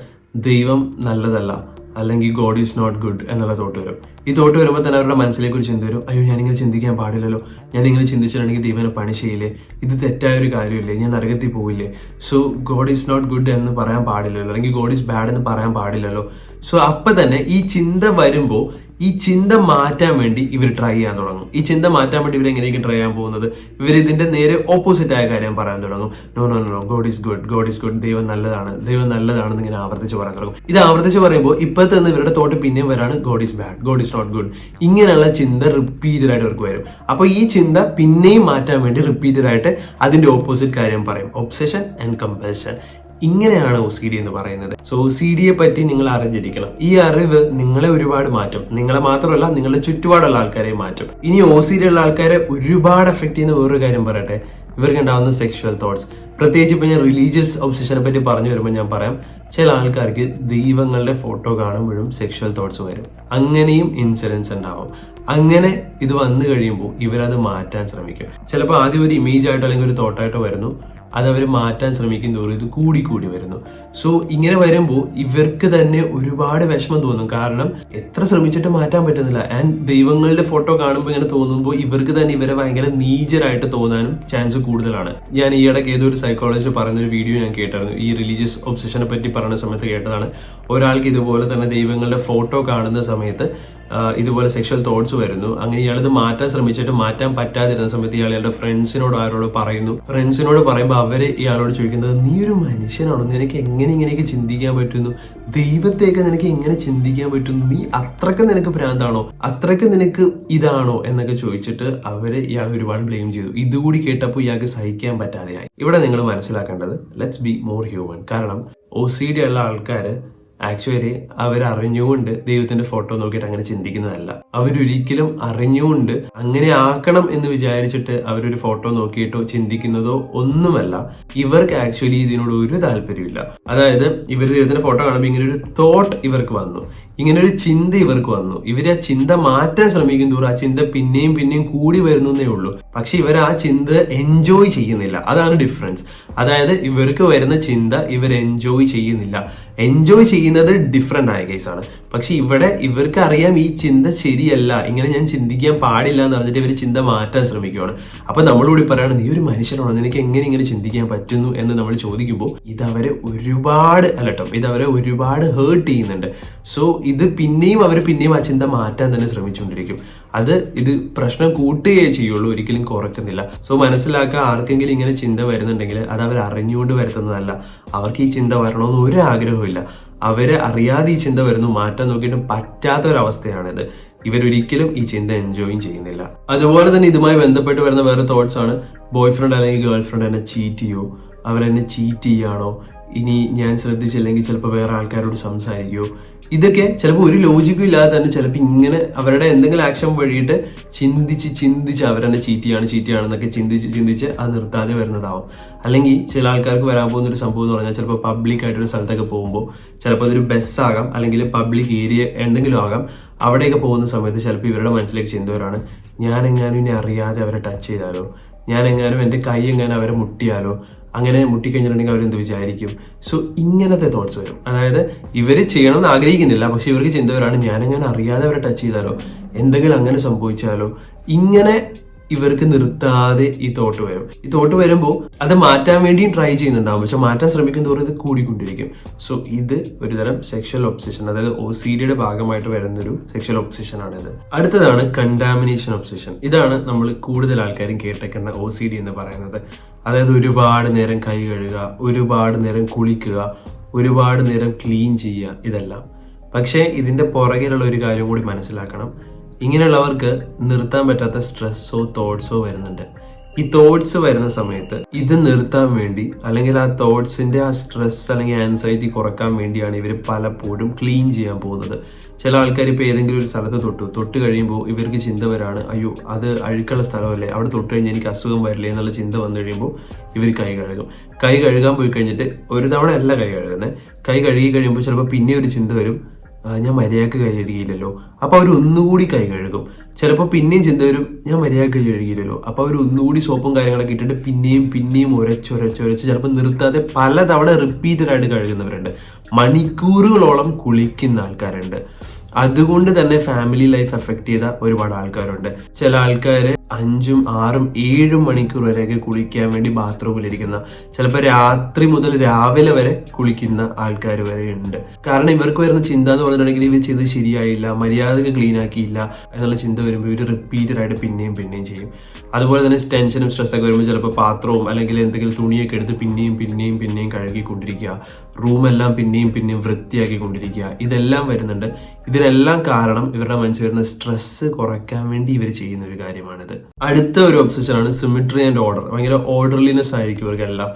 ദൈവം നല്ലതല്ല അല്ലെങ്കിൽ ഗോഡ് ഈസ് നോട്ട് ഗുഡ് എന്നുള്ള തോട്ട് വരും. ഈ തോട്ട് വരുമ്പോൾ തന്നെ അവരുടെ മനസ്സിലേക്ക് ഒരു ചിന്ത വരും അയ്യോ ഞാനിങ്ങനെ ചിന്തിക്കാൻ പാടില്ലല്ലോ. ഞാൻ ഇങ്ങനെ ചിന്തിച്ചിട്ടുണ്ടെങ്കിൽ ദൈവനെ പണി ചെയ്യില്ലേ? ഇത് തെറ്റായ ഒരു കാര്യമില്ലേ? ഞാൻ നരകത്തിൽ പോയില്ലേ so God is not good എന്ന് പറയാൻ പാടില്ലല്ലോ അല്ലെങ്കിൽ ഗോഡ് ഈസ് ബാഡ് എന്ന് പറയാൻ പാടില്ലല്ലോ. സോ അപ്പൊ തന്നെ ഈ ചിന്ത വരുമ്പോൾ ഈ ചിന്ത മാറ്റാൻ വേണ്ടി ഇവർ ട്രൈ ചെയ്യാൻ തുടങ്ങും. ഈ ചിന്ത മാറ്റാൻ വേണ്ടി ഇവർ എങ്ങനെയൊക്കെ ട്രൈ ചെയ്യാൻ പോകുന്നത്? ഇവർ ഇതിന്റെ നേരെ ഓപ്പോസിറ്റ് ആയ കാര്യം പറയാൻ തുടങ്ങും. No no no God is good God is good ദൈവം നല്ലതാണ് ദൈവം നല്ലതാണെന്ന് ഇങ്ങനെ ആവർത്തിച്ച് പറയാൻ തുടങ്ങും. ഇത് ആവർത്തിച്ച് പറയുമ്പോൾ ഇപ്പോഴത്തെ നിന്ന് ഇവരുടെ തോട്ട് പിന്നെയും വരാണ് God is bad God is not good ഇങ്ങനെയുള്ള ചിന്ത റിപ്പീറ്റഡ് ആയിട്ട് അവർക്ക് വരും. അപ്പോൾ ഈ ചിന്ത പിന്നെയും മാറ്റാൻ വേണ്ടി റിപ്പീറ്റഡ് ആയിട്ട് അതിന്റെ ഓപ്പോസിറ്റ് കാര്യം പറയും. ഒബ്സെഷൻ ആൻഡ് കമ്പൽഷൻ ഇങ്ങനെയാണ് ഒ സി ഡി എന്ന് പറയുന്നത്. സോ ഒ സി ഡിയെ പറ്റി നിങ്ങൾ അറിഞ്ഞിരിക്കണം. ഈ അറിവ് നിങ്ങളെ ഒരുപാട് മാറ്റും. നിങ്ങളെ മാത്രമല്ല നിങ്ങളുടെ ചുറ്റുപാടുള്ള ആൾക്കാരെ മാറ്റും. ഇനി ഒ സി ഡി ഉള്ള ആൾക്കാരെ ഒരുപാട് എഫക്ട് ചെയ്യുന്ന വേറൊരു കാര്യം പറയട്ടെ. ഇവർക്ക് ഉണ്ടാവുന്ന സെക്ഷുവൽ തോട്ട്സ് പ്രത്യേകിച്ച് ഇപ്പൊ ഞാൻ റിലീജിയസ് ഒബ്സഷനെ പറ്റി പറഞ്ഞു വരുമ്പോൾ ഞാൻ പറയാം ചില ആൾക്കാർക്ക് ദൈവങ്ങളുടെ ഫോട്ടോ കാണുമ്പോഴും സെക്ഷുവൽ തോട്ട്സ് വരും. അങ്ങനെയും ഇൻസിഡൻസ് ഉണ്ടാവും. അങ്ങനെ ഇത് വന്നു കഴിയുമ്പോൾ ഇവരത് മാറ്റാൻ ശ്രമിക്കും. ചിലപ്പോൾ ആദ്യം ഒരു ഇമേജ് ആയിട്ടോ അല്ലെങ്കിൽ ഒരു തോട്ടായിട്ടോ വരുന്നു. അത് അവർ മാറ്റാൻ ശ്രമിക്കും തോറും ഇത് കൂടിക്കൂടി കൂടി വരുന്നു. സോ ഇങ്ങനെ വരുമ്പോൾ ഇവർക്ക് തന്നെ ഒരുപാട് വിഷമം തോന്നും. കാരണം എത്ര ശ്രമിച്ചിട്ട് മാറ്റാൻ പറ്റുന്നില്ല. ആൻഡ് ദൈവങ്ങളുടെ ഫോട്ടോ കാണുമ്പോൾ ഇങ്ങനെ തോന്നുമ്പോൾ ഇവർക്ക് തന്നെ ഇവരെ ഭയങ്കര നീചരായിട്ട് തോന്നാനും ചാൻസ് കൂടുതലാണ്. ഞാൻ ഈ ഏതോ ഒരു സൈക്കോളജി പറയുന്ന ഒരു വീഡിയോ ഞാൻ കേട്ടായിരുന്നു ഈ റിലീജിയസ് ഒബ്സഷനെ പറ്റി പറയുന്ന സമയത്ത് കേട്ടതാണ്. ഒരാൾക്ക് ഇതുപോലെ തന്നെ ദൈവങ്ങളുടെ ഫോട്ടോ കാണുന്ന സമയത്ത് ഇതുപോലെ സെക്ഷൽ തോട്ട്സ് വരുന്നു. അങ്ങനെ ഇയാളിത് മാറ്റാൻ ശ്രമിച്ചിട്ട് മാറ്റാൻ പറ്റാതിരുന്ന സമയത്ത് ഇയാൾ ഇയാളുടെ ഫ്രണ്ട്സിനോട് ആരോട് പറയുന്നു. ഫ്രണ്ട്സിനോട് പറയുമ്പോൾ അവർ ഇയാളോട് ചോദിക്കുന്നത് നീ ഒരു മനുഷ്യനാണോ? നിനക്ക് എങ്ങനെ ഇങ്ങനെയൊക്കെ ചിന്തിക്കാൻ പറ്റുന്നു? ദൈവത്തെയൊക്കെ നിനക്ക് എങ്ങനെ ചിന്തിക്കാൻ പറ്റുന്നു? നീ അത്രയ്ക്ക് നിനക്ക് ഭ്രാന്താണോ? അത്രയ്ക്ക് നിനക്ക് ഇതാണോ? എന്നൊക്കെ ചോദിച്ചിട്ട് അവർ ഇയാൾ ഒരുപാട് ബ്ലെയിം ചെയ്തു. ഇതുകൂടി കേട്ടപ്പോൾ ഇയാൾക്ക് സഹിക്കാൻ പറ്റാതെയായി. ഇവിടെ നിങ്ങൾ മനസ്സിലാക്കേണ്ടത് ലെറ്റ്സ് ബി മോർ ഹ്യൂമൻ കാരണം ഒ സി ഡി ഉള്ള ആൾക്കാര് ആക്ച്വലി അവർ അറിഞ്ഞുകൊണ്ട് ദൈവത്തിന്റെ ഫോട്ടോ നോക്കിയിട്ട് അങ്ങനെ ചിന്തിക്കുന്നതല്ല. അവരൊരിക്കലും അറിഞ്ഞുകൊണ്ട് അങ്ങനെ ആക്കണം എന്ന് വിചാരിച്ചിട്ട് അവരൊരു ഫോട്ടോ നോക്കിയിട്ടോ ചിന്തിക്കുന്നതോ ഒന്നുമല്ല. ഇവർക്ക് ആക്ച്വലി ഇതിനോട് ഒരു താല്പര്യമില്ല അതായത് ഇവർ ദൈവത്തിന്റെ ഫോട്ടോ കാണുമ്പോൾ ഇങ്ങനെ ഒരു തോട്ട് ഇവർക്ക് വന്നു. ഇങ്ങനെ ഒരു ചിന്ത ഇവർക്ക് വന്നു. ഇവർ ആ ചിന്ത മാറ്റാൻ ശ്രമിക്കും തോറും ആ ചിന്ത പിന്നെയും പിന്നെയും കൂടി വരുന്നു വരുന്നേ ഉള്ളൂ. പക്ഷെ ഇവർ ആ ചിന്ത എൻജോയ് ചെയ്യുന്നില്ല. അതാണ് ഡിഫറൻസ് അതായത് ഇവർക്ക് വരുന്ന ചിന്ത ഇവർ എൻജോയ് ചെയ്യുന്നില്ല. എൻജോയ് ചെയ്യുന്നത് ഡിഫറെന്റ് ആയ കേസാണ് പക്ഷെ ഇവിടെ ഇവർക്ക് അറിയാം ഈ ചിന്ത ശരിയല്ല. ഇങ്ങനെ ഞാൻ ചിന്തിക്കാൻ പാടില്ല എന്ന് പറഞ്ഞിട്ട് ഇവർ ചിന്ത മാറ്റാൻ ശ്രമിക്കുകയാണ് അപ്പൊ നമ്മളോട് പറയണം നീ ഒരു മനുഷ്യനാണോ? നിനക്ക് എങ്ങനെ ഇങ്ങനെ ചിന്തിക്കാൻ പറ്റുന്നു? എന്ന് നമ്മൾ ചോദിക്കുമ്പോൾ ഇത് അവരെ ഒരുപാട് അലട്ടും ഇത് അവരെ ഒരുപാട് ഹേർട്ട് ചെയ്യുന്നുണ്ട്. സോ ഇത് പിന്നെയും അവർ പിന്നെയും ആ ചിന്ത മാറ്റാൻ തന്നെ ശ്രമിച്ചുകൊണ്ടിരിക്കും. അത് ഇത് പ്രശ്നം കൂട്ടുകയേ ചെയ്യുള്ളൂ ഒരിക്കലും കുറയ്ക്കുന്നില്ല. സോ മനസ്സിലാക്കുക ആർക്കെങ്കിലും ഇങ്ങനെ ചിന്ത വരുന്നുണ്ടെങ്കിൽ അത് അവർ അറിഞ്ഞുകൊണ്ട് വരുത്തുന്നതല്ല. അവർക്ക് ഈ ചിന്ത വരണമെന്ന് ഒരു ആഗ്രഹമില്ല അവർ അറിയാതെ ഈ ചിന്ത വരുന്നു മാറ്റാൻ നോക്കിയിട്ടും പറ്റാത്ത ഒരു ഇവരൊരിക്കലും ഈ ചിന്ത എൻജോയും ചെയ്യുന്നില്ല. അതുപോലെ തന്നെ ഇതുമായി ബന്ധപ്പെട്ട് വരുന്ന വേറെ തോട്ട്സ് ആണ്. ബോയ് ഫ്രണ്ട് അല്ലെങ്കിൽ ഗേൾ ഫ്രണ്ട് എന്നെ ചീറ്റ് ചെയ്യോ? അവരെന്നെ ചീറ്റ് ചെയ്യാണോ? ഇനി ഞാൻ ശ്രദ്ധിച്ചില്ലെങ്കിൽ ചിലപ്പോൾ വേറെ ആൾക്കാരോട് സംസാരിക്കുമോ ഇതൊക്കെ ചിലപ്പോൾ ഒരു ലോജിക്കും ഇല്ലാതെ തന്നെ ചിലപ്പോൾ ഇങ്ങനെ അവരുടെ എന്തെങ്കിലും ആക്ഷൻ വഴിയിട്ട് ചിന്തിച്ച് ചിന്തിച്ച് അവരെന്നെ ചീറ്റ് ചെയ്യാണ് ചീറ്റ് ചെയ്യാണെന്നൊക്കെ ചിന്തിച്ച് ചിന്തിച്ച് അത് നിർത്താതെ വരുന്നതാവും. അല്ലെങ്കിൽ ചില ആൾക്കാർക്ക് വരാൻ പോകുന്ന ഒരു സംഭവം എന്ന് പറഞ്ഞാൽ ചിലപ്പോൾ പബ്ലിക് ആയിട്ടൊരു സ്ഥലത്തൊക്കെ പോകുമ്പോൾ ചിലപ്പോൾ അതൊരു ബസ്സാകാം അല്ലെങ്കിൽ പബ്ലിക് ഏരിയ എന്തെങ്കിലും ആകാം അവിടെയൊക്കെ പോകുന്ന സമയത്ത് ചിലപ്പോൾ ഇവരുടെ മനസ്സിലേക്ക് ചിന്തവരാണ് ഞാൻ എങ്ങാനും ഇനി അറിയാതെ അവരെ ടച്ച് ചെയ്താലോ? ഞാൻ എങ്ങാനും എന്റെ കൈ എങ്ങാനും അവരെ മുട്ടിയാലോ? അങ്ങനെ മുട്ടിക്കഴിഞ്ഞിട്ടുണ്ടെങ്കിൽ അവരെന്ത് വിചാരിക്കും? സോ ഇങ്ങനത്തെ തോട്ട്സ് വരും. അതായത് ഇവർ ചെയ്യണമെന്ന് ആഗ്രഹിക്കുന്നില്ല പക്ഷെ ഇവർക്ക് ചിന്ത വരാണ് ഞാനെങ്ങനെ അറിയാതെ അവരെ ടച്ച് ചെയ്താലോ? എന്തെങ്കിലും അങ്ങനെ സംഭവിച്ചാലോ? ഇങ്ങനെ ഇവർക്ക് നിർത്താതെ ഈ തോട്ട് വരും. ഈ തോട്ട് വരുമ്പോൾ അത് മാറ്റാൻ വേണ്ടിയും ട്രൈ ചെയ്യുന്നുണ്ടാവും. പക്ഷെ മാറ്റാൻ ശ്രമിക്കും തോറും ഇത് കൂടിക്കൊണ്ടിരിക്കും. സോ ഇത് ഒരുതരം സെക്ഷൽ ഒബ്സെഷൻ അതായത് ഒ സി ഡിയുടെ ഭാഗമായിട്ട് വരുന്നൊരു സെക്ഷൽ ഒബ്സെഷൻ ആണിത്. അടുത്തതാണ് കണ്ടാമിനേഷൻ ഒബ്സെഷൻ ഇതാണ് നമ്മൾ കൂടുതൽ ആൾക്കാരും കേട്ടേക്കുന്ന ഒ സി ഡി എന്ന് പറയുന്നത്. അതായത് ഒരുപാട് നേരം കൈ കഴുകുക ഒരുപാട് നേരം കുളിക്കുക ഒരുപാട് നേരം ക്ലീൻ ചെയ്യുക ഇതെല്ലാം. പക്ഷേ ഇതിന്റെ പുറകിലുള്ള ഒരു കാര്യം കൂടി മനസ്സിലാക്കണം. ഇങ്ങനെയുള്ളവർക്ക് നിർത്താൻ പറ്റാത്ത സ്ട്രെസ്സോ തോട്ട്സോ വരുന്നുണ്ട്. ഈ തോട്ട്സ് വരുന്ന സമയത്ത് ഇത് നിർത്താൻ വേണ്ടി അല്ലെങ്കിൽ ആ തോട്ട്സിന്റെ ആ സ്ട്രെസ് അല്ലെങ്കിൽ ആൻസൈറ്റി കുറയ്ക്കാൻ വേണ്ടിയാണ് ഇവർ പലപ്പോഴും ക്ലീൻ ചെയ്യാൻ പോകുന്നത്. ചില ആൾക്കാർ ഇപ്പോൾ ഏതെങ്കിലും ഒരു സ്ഥലത്ത് തൊട്ടു. തൊട്ട് കഴിയുമ്പോൾ ഇവർക്ക് ചിന്ത വരാണ് അയ്യോ അത് അഴുക്കുള്ള സ്ഥലമല്ലേ? അവിടെ തൊട്ട് കഴിഞ്ഞാൽ എനിക്ക് അസുഖം വരില്ലേ? എന്നുള്ള ചിന്ത വന്നു കഴിയുമ്പോൾ ഇവർ കൈ കഴുകും. കൈ കഴുകാൻ പോയി കഴിഞ്ഞിട്ട് ഒരു തവണ അല്ല കൈ കഴുകുന്നത് കൈ കഴുകി കഴിയുമ്പോൾ ചിലപ്പോൾ പിന്നെ ഒരു ചിന്ത വരും. ഞാൻ മര്യാദയ്ക്ക് കൈ കഴുകിയില്ലല്ലോ. അപ്പോൾ അവർ ഒന്നുകൂടി കൈ കഴുകും. ചിലപ്പോൾ പിന്നെയും ചിന്ത വരും ഞാൻ മര്യാദയ്ക്ക് കൈ കഴുകിയില്ലല്ലോ. അപ്പോൾ അവർ ഒന്നുകൂടി സോപ്പും കാര്യങ്ങളൊക്കെ ഇട്ടിട്ട് പിന്നെയും പിന്നെയും ഉരച്ചൊരച്ചൊരച്ച് ചിലപ്പോൾ നിർത്താതെ പലതവണ റിപ്പീറ്റഡ് ആയിട്ട് കഴുകുന്നവരുണ്ട്. മണിക്കൂറുകളോളം കുളിക്കുന്ന ആൾക്കാരുണ്ട്. അതുകൊണ്ട് തന്നെ ഫാമിലി ലൈഫ് എഫക്ട് ചെയ്ത ഒരുപാട് ആൾക്കാരുണ്ട്. ചില ആൾക്കാര് അഞ്ചും ആറും ഏഴും മണിക്കൂർ വരെയൊക്കെ കുളിക്കാൻ വേണ്ടി ബാത്റൂമിലിരിക്കുന്ന ചിലപ്പോൾ രാത്രി മുതൽ രാവിലെ വരെ കുളിക്കുന്ന ആൾക്കാർ വരെ ഉണ്ട്. കാരണം ഇവർക്ക് വരുന്ന ചിന്ത എന്ന് പറഞ്ഞിട്ടുണ്ടെങ്കിൽ ഇവർ ചെയ്ത് ശരിയായില്ല മര്യാദയ്ക്ക് ക്ലീൻ ആക്കിയില്ല എന്നുള്ള ചിന്ത വരുമ്പോൾ ഇവർ റിപ്പീറ്റഡ് ആയിട്ട് പിന്നെയും പിന്നെയും ചെയ്യും. അതുപോലെ തന്നെ ടെൻഷനും സ്ട്രെസ്സൊക്കെ വരുമ്പോൾ ചിലപ്പോൾ പാത്രവും അല്ലെങ്കിൽ എന്തെങ്കിലും തുണിയൊക്കെ എടുത്ത് പിന്നെയും പിന്നെയും പിന്നെയും കഴുകിക്കൊണ്ടിരിക്കുക. റൂമെല്ലാം പിന്നെയും പിന്നെയും വൃത്തിയാക്കിക്കൊണ്ടിരിക്കുക. ഇതെല്ലാം വരുന്നുണ്ട്. ഇതിനെല്ലാം കാരണം ഇവരുടെ മനസ്സിൽ വരുന്ന സ്ട്രെസ് കുറയ്ക്കാൻ വേണ്ടി ഇവർ ചെയ്യുന്ന ഒരു കാര്യമാണിത്. അടുത്ത ഒരു ഒബ്സഷൻ ആണ് സിമിട്രി ആൻഡ് ഓർഡർ ഭയങ്കര ഓർഡർലിനെസ് ആയിരിക്കും ഇവർക്കെല്ലാം.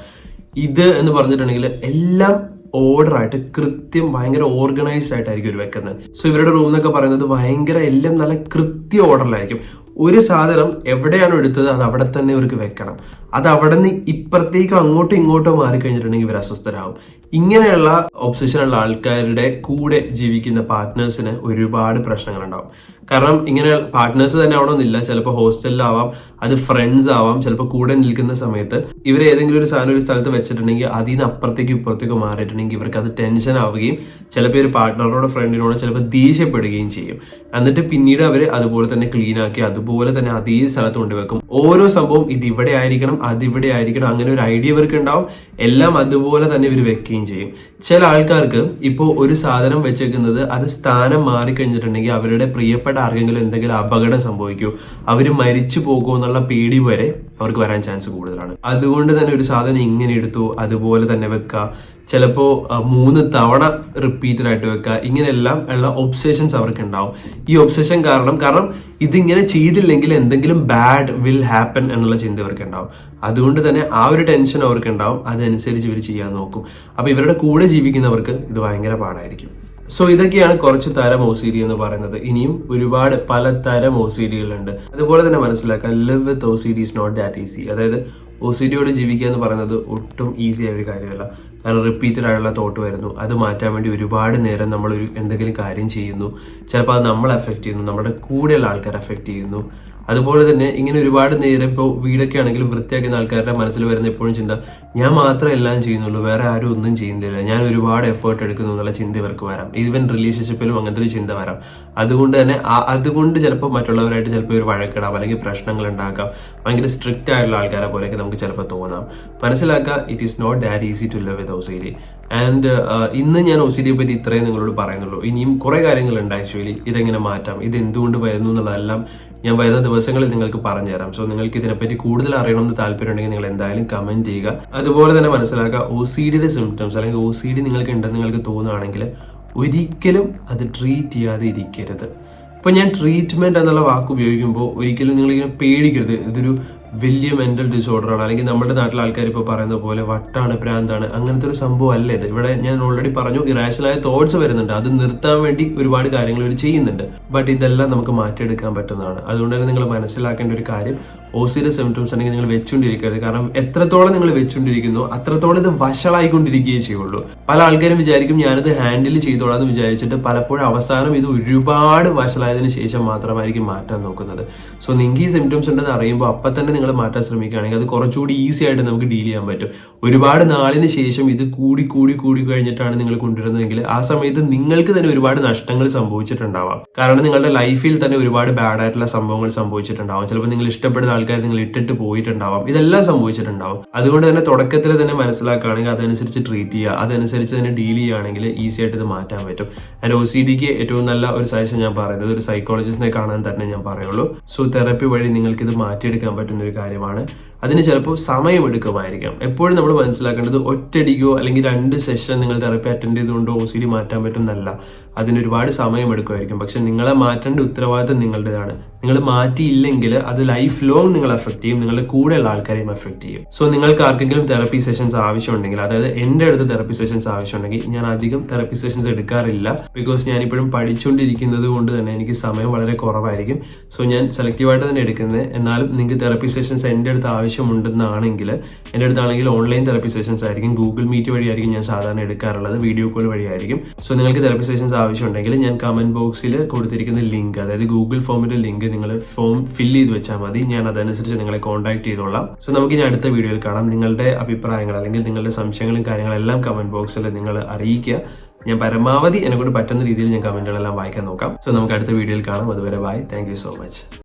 ഇത് എന്ന് പറഞ്ഞിട്ടുണ്ടെങ്കിൽ എല്ലാം ഓർഡർ ആയിട്ട് കൃത്യം ഭയങ്കര ഓർഗനൈസ്ഡ് ആയിട്ടായിരിക്കും ഇവർ വെക്കുന്നത്. സോ ഇവരുടെ റൂം എന്നൊക്കെ പറയുന്നത് ഭയങ്കര എല്ലാം നല്ല കൃത്യ ഓർഡറിലായിരിക്കും ഒരു സാധനം എവിടെയാണോ എടുത്തത് അത് അവിടെ തന്നെ ഇവർക്ക് വെക്കണം. അത് അവിടെ നിന്ന് ഇപ്പുറത്തേക്കും അങ്ങോട്ടും ഇങ്ങോട്ടും മാറിക്കഴിഞ്ഞിട്ടുണ്ടെങ്കിൽ ഇവർ അസ്വസ്ഥരാകും. ഇങ്ങനെയുള്ള ഒബ്സഷനുള്ള ആൾക്കാരുടെ കൂടെ ജീവിക്കുന്ന പാർട്ട്നേഴ്സിന് ഒരുപാട് പ്രശ്നങ്ങളുണ്ടാവും. കാരണം ഇങ്ങനെ പാർട്ട്നേഴ്സ് തന്നെ ആവണമെന്നില്ല. ചിലപ്പോൾ ഹോസ്റ്റലിലാവാം അത് ഫ്രണ്ട്സ് ആവാം ചിലപ്പോൾ കൂടെ നിൽക്കുന്ന സമയത്ത് ഇവർ ഏതെങ്കിലും ഒരു സാധനം ഒരു സ്ഥലത്ത് വെച്ചിട്ടുണ്ടെങ്കിൽ അതിൽ നിന്ന് അപ്പുറത്തേക്ക് ഇപ്പുറത്തേക്ക് മാറിയിട്ടുണ്ടെങ്കിൽ ഇവർക്ക് അത് ടെൻഷൻ ആവുകയും ചിലപ്പോൾ ഒരു പാർട്ട്ണറോടോ ഫ്രണ്ടിനോട് ചിലപ്പോൾ ദേഷ്യപ്പെടുകയും ചെയ്യും. എന്നിട്ട് പിന്നീട് അവർ അതുപോലെ തന്നെ ക്ലീൻ ആക്കി അതുപോലെ തന്നെ അതേ സ്ഥലത്ത് കൊണ്ടുവെക്കും. ഓരോ സംഭവം ഇത് ഇവിടെ ആയിരിക്കണം അത് ഇവിടെ ആയിരിക്കണം അങ്ങനെ ഒരു ഐഡിയ ഇവർക്ക് ഉണ്ടാവും. എല്ലാം അതുപോലെ തന്നെ ഇവർ വെക്കുകയും ചെയ്യും. ചില ആൾക്കാർക്ക് ഇപ്പോൾ ഒരു സാധനം വെച്ചേക്കുന്നത് അത് സ്ഥാനം മാറിക്കഴിഞ്ഞിട്ടുണ്ടെങ്കിൽ അവരുടെ പ്രിയപ്പെട്ട ആർക്കെങ്കിലും എന്തെങ്കിലും അപകടം സംഭവിക്കൂ. അവർ മരിച്ചു പോകുമോ എന്നുള്ള പേടി വരെ അവർക്ക് വരാൻ ചാൻസ് കൂടുതലാണ്. അതുകൊണ്ട് തന്നെ ഒരു സാധനം ഇങ്ങനെ എടുത്തു അതുപോലെ തന്നെ വെക്കുക ചിലപ്പോൾ മൂന്ന് തവണ റിപ്പീറ്റഡ് ആയിട്ട് വെക്കുക ഇങ്ങനെയെല്ലാം ഉള്ള ഒബ്സെഷൻസ് അവർക്ക് ഉണ്ടാവും ഈ ഒബ്സെഷൻ കാരണം കാരണം ഇതിങ്ങനെ ചെയ്തില്ലെങ്കിൽ എന്തെങ്കിലും ബാഡ് വിൽ ഹാപ്പൻ എന്നുള്ള ചിന്ത ഇവർക്ക് ഉണ്ടാവും അതുകൊണ്ട് തന്നെ ആ ഒരു ടെൻഷൻ അവർക്ക് ഉണ്ടാവും അതനുസരിച്ച് ഇവർ ചെയ്യാൻ നോക്കും. അപ്പോൾ ഇവരുടെ കൂടെ ജീവിക്കുന്നവർക്ക് ഇത് ഭയങ്കര പാടായിരിക്കും. സോ ഇതൊക്കെയാണ് കുറച്ച് തരം ഒ സി ഡി എന്ന് പറയുന്നത്. ഇനിയും ഒരുപാട് പല തരം ഒ സി ഡികളുണ്ട് അതുപോലെ തന്നെ മനസ്സിലാക്കാൻ live with O C D is not that easy അതായത് ഒ സി ഡിയോട് ജീവിക്കുക എന്ന് പറയുന്നത് ഒട്ടും ഈസി ആയ ഒരു കാര്യമല്ല. കാരണം റിപ്പീറ്റഡ് ആയിട്ടുള്ള തോട്ട് വരുന്നു. അത് മാറ്റാൻ വേണ്ടി ഒരുപാട് നേരം നമ്മൾ ഒരു എന്തെങ്കിലും കാര്യം ചെയ്യുന്നു. ചിലപ്പോൾ അത് നമ്മളെ അഫക്റ്റ് ചെയ്യുന്നു. നമ്മുടെ കൂടെയുള്ള ആൾക്കാർ അഫക്റ്റ് ചെയ്യുന്നു. അതുപോലെ തന്നെ ഇങ്ങനെ ഒരുപാട് നേരം ഇപ്പോൾ വീടൊക്കെ ആണെങ്കിലും വൃത്തിയാക്കുന്ന ആൾക്കാരുടെ മനസ്സിൽ വരുന്ന എപ്പോഴും ചിന്ത ഞാൻ മാത്രമേ എല്ലാം ചെയ്യുന്നുള്ളൂ വേറെ ആരും ഒന്നും ചെയ്യുന്നില്ല ഞാൻ ഒരുപാട് എഫേർട്ട് എടുക്കുന്നു എന്നുള്ള ചിന്ത ഇവർക്ക് വരാം. ഈവൻ റിലേഷൻഷിപ്പിലും അങ്ങനത്തെ ഒരു ചിന്ത വരാം. അതുകൊണ്ട് തന്നെ അതുകൊണ്ട് ചിലപ്പോൾ മറ്റുള്ളവരായിട്ട് ചിലപ്പോൾ ഒരു വഴക്കിടാം അല്ലെങ്കിൽ പ്രശ്നങ്ങൾ ഉണ്ടാക്കാം. ഭയങ്കര സ്ട്രിക്റ്റ് ആയിട്ടുള്ള ആൾക്കാരെ പോലെയൊക്കെ നമുക്ക് ചിലപ്പോൾ തോന്നാം. മനസ്സിലാക്കുക it is not that easy to live with OCD and ഇന്ന് ഞാൻ ഒ സി ഡിയെ പറ്റി ഇത്രയും നിങ്ങളോട് പറയുന്നുള്ളൂ. ഇനിയും കുറേ കാര്യങ്ങളുണ്ട് ആക്ച്വലി ഇതെങ്ങനെ മാറ്റാം? ഇത് എന്തുകൊണ്ട് വരുന്നു എന്നുള്ളതെല്ലാം ഞാൻ വരുന്ന ദിവസങ്ങളിൽ നിങ്ങൾക്ക് പറഞ്ഞു തരാം സോ നിങ്ങൾക്ക് ഇതിനെപ്പറ്റി കൂടുതൽ അറിയണമെന്ന് താല്പര്യമുണ്ടെങ്കിൽ നിങ്ങൾ എന്തായാലും കമന്റ് ചെയ്യുക. അതുപോലെ തന്നെ മനസ്സിലാക്കുക ഒ സി ഡിയുടെ സിംറ്റംസ് അല്ലെങ്കിൽ ഒ സി ഡി നിങ്ങൾക്ക് ഉണ്ടെന്ന് നിങ്ങൾക്ക് തോന്നുകയാണെങ്കിൽ ഒരിക്കലും അത് ട്രീറ്റ് ചെയ്യാതെ ഇരിക്കരുത്. ഇപ്പൊ ഞാൻ ട്രീറ്റ്മെന്റ് എന്നുള്ള വാക്ക് ഉപയോഗിക്കുമ്പോൾ ഒരിക്കലും നിങ്ങളിങ്ങനെ പേടിക്കരുത്. ഇതൊരു വലിയ മെന്റൽ ഡിസോർഡർ ആണ്. അല്ലെങ്കിൽ നമ്മുടെ നാട്ടിലെ ആൾക്കാർ ഇപ്പോൾ പറയുന്ന പോലെ വട്ടാണ് പ്രാന്താണ് അങ്ങനത്തെ ഒരു സംഭവം അല്ല ഇത്. ഇവിടെ ഞാൻ ഓൾറെഡി പറഞ്ഞു ഇറാഷണലായ തോട്ട്സ് വരുന്നുണ്ട്. അത് നിർത്താൻ വേണ്ടി ഒരുപാട് കാര്യങ്ങൾ ഇവർ ചെയ്യുന്നുണ്ട്. ബട്ട് ഇതെല്ലാം നമുക്ക് മാറ്റിയെടുക്കാൻ പറ്റുന്നതാണ്. അതുകൊണ്ട് തന്നെ നിങ്ങൾ മനസ്സിലാക്കേണ്ട ഒരു കാര്യം ഓസിയുടെ സിംറ്റംസ് ഉണ്ടെങ്കിൽ നിങ്ങൾ വെച്ചുകൊണ്ടിരിക്കരുത്. കാരണം എത്രത്തോളം നിങ്ങൾ വെച്ചുകൊണ്ടിരിക്കുന്നു അത്രത്തോളം ഇത് വഷളായിക്കൊണ്ടിരിക്കുകയേ ചെയ്യുള്ളൂ. പല ആൾക്കാരും വിചാരിക്കും ഞാനിത് ഹാൻഡിൽ ചെയ്തോളാം എന്ന് വിചാരിച്ചിട്ട് പലപ്പോഴും അവസാനം ഇത് ഒരുപാട് വഷളായതിനു ശേഷം മാത്രമായിരിക്കും മാറ്റാൻ നോക്കുന്നത്. സോ നിങ്ങൾക്ക് ഈ സിംറ്റംസ് ഉണ്ടെന്ന് അറിയുമ്പോൾ അപ്പം തന്നെ നിങ്ങൾ മാറ്റാൻ ശ്രമിക്കുകയാണെങ്കിൽ അത് കുറച്ചുകൂടി ഈസി ആയിട്ട് നമുക്ക് ഡീൽ ചെയ്യാൻ പറ്റും. ഒരുപാട് നാളിന് ശേഷം ഇത് കൂടി കൂടി കൂടി കഴിഞ്ഞിട്ടാണ് നിങ്ങൾ കൊണ്ടുവരുന്നതെങ്കിൽ ആ സമയത്ത് നിങ്ങൾക്ക് തന്നെ ഒരുപാട് നഷ്ടങ്ങൾ സംഭവിച്ചിട്ടുണ്ടാവാം. കാരണം നിങ്ങളുടെ ലൈഫിൽ തന്നെ ഒരുപാട് ബാഡ് ആയിട്ടുള്ള സംഭവങ്ങൾ സംഭവിച്ചിട്ടുണ്ടാവാം. ചിലപ്പോൾ നിങ്ങൾ ഇഷ്ടപ്പെടുന്ന ആൾക്കാർ നിങ്ങൾ ഇട്ടിട്ട് പോയിട്ടുണ്ടാവാം. ഇതെല്ലാം സംഭവിച്ചിട്ടുണ്ടാവും. അതുകൊണ്ട് തന്നെ തുടക്കത്തിൽ തന്നെ മനസ്സിലാക്കുകയാണെങ്കിൽ അതനുസരിച്ച് ട്രീറ്റ് ചെയ്യുക അതനുസരിച്ച് തന്നെ ഡീൽ ചെയ്യുകയാണെങ്കിൽ ഈസി ആയിട്ട് ഇത് മാറ്റാൻ പറ്റും. ആൻഡ് ഒ സി ഡിക്ക് ഏറ്റവും നല്ല ഒരു സജഷൻ ഞാൻ പറയുന്നത് ഒരു സൈക്കോളജിസ്റ്റിനെ കാണാൻ തന്നെ ഞാൻ പറയുള്ളൂ. സോ തെറപ്പി വഴി നിങ്ങൾക്ക് ഇത് മാറ്റിയെടുക്കാൻ പറ്റുന്ന ഒരു കാര്യമാണ്. അതിന് ചിലപ്പോൾ സമയമെടുക്കുമായിരിക്കാം. എപ്പോഴും നമ്മൾ മനസ്സിലാക്കേണ്ടത് ഒറ്റയടിക്കോ അല്ലെങ്കിൽ രണ്ട് സെഷൻ നിങ്ങൾ തെറപ്പി അറ്റൻഡ് ചെയ്തുകൊണ്ട് ഒ സി ഡി മാറ്റാൻ പറ്റുന്നല്ല അതിനൊരുപാട് സമയമെടുക്കുമായിരിക്കും. പക്ഷെ നിങ്ങളെ മാറ്റേണ്ട ഉത്തരവാദിത്തം നിങ്ങളുടേതാണ്. നിങ്ങൾ മാറ്റിയില്ലെങ്കിൽ അത് ലൈഫ് ലോങ് നിങ്ങളെ എഫക്ട് ചെയ്യും. നിങ്ങളുടെ കൂടെയുള്ള ആൾക്കാരെയും എഫക്ട് ചെയ്യും. സോ നിങ്ങൾക്ക് ആർക്കെങ്കിലും തെറപ്പി സെഷൻസ് ആവശ്യമുണ്ടെങ്കിൽ അതായത് എന്റെ അടുത്ത് തെറപ്പി സെഷൻസ് ആവശ്യമുണ്ടെങ്കിൽ ഞാൻ അധികം തെറപ്പി സെഷൻസ് എടുക്കാറില്ല. ബിക്കോസ് ഞാൻ ഇപ്പോഴും പഠിച്ചുകൊണ്ടിരിക്കുന്നത് കൊണ്ട് തന്നെ എനിക്ക് സമയം വളരെ കുറവായിരിക്കും. സോ ഞാൻ സെലക്റ്റീവായിട്ട് തന്നെ എടുക്കുന്നത്. എന്നാലും നിങ്ങൾക്ക് തെറപ്പി സെഷൻസ് എന്റെ അടുത്ത് ആവശ്യമുണ്ടെന്നാണെങ്കിൽ എന്റെ അടുത്താണെങ്കിൽ ഓൺലൈൻ തെറപ്പി സെഷൻസ് ആയിരിക്കും. ഗൂഗിൾ മീറ്റ് വഴിയായിരിക്കും ഞാൻ സാധാരണ എടുക്കാറുള്ളത്. വീഡിയോ കോൾ വഴിയായിരിക്കും. സോ നിങ്ങൾക്ക് തെറപ്പി സെഷൻസ് ആവശ്യമുണ്ടെങ്കിൽ ഞാൻ കമന്റ് ബോക്സിൽ കൊടുത്തിരിക്കുന്ന ലിങ്ക് അതായത് ഗൂഗിൾ ഫോമിന്റെ ലിങ്ക് നിങ്ങൾ ഫോം ഫിൽ ചെയ്ത് വെച്ചാൽ മതി. ഞാൻ അതനുസരിച്ച് നിങ്ങളെ കോൺടാക്ട് ചെയ്തോളാം. സോ നമുക്ക് ഇനി അടുത്ത വീഡിയോയിൽ കാണാം. നിങ്ങളുടെ അഭിപ്രായങ്ങൾ അല്ലെങ്കിൽ നിങ്ങളുടെ സംശയങ്ങളും കാര്യങ്ങളെല്ലാം കമന്റ് ബോക്സിൽ നിങ്ങൾ അറിയിക്കുക. ഞാൻ പരമാവധി എന്നെ കൊണ്ട് പറ്റുന്ന രീതിയിൽ ഞാൻ കമന്റുകളെല്ലാം വായിക്കാൻ നോക്കാം. സോ നമുക്ക് അടുത്ത വീഡിയോയിൽ കാണാം. അതുവരെ ബൈ താങ്ക് സോ മച്ച്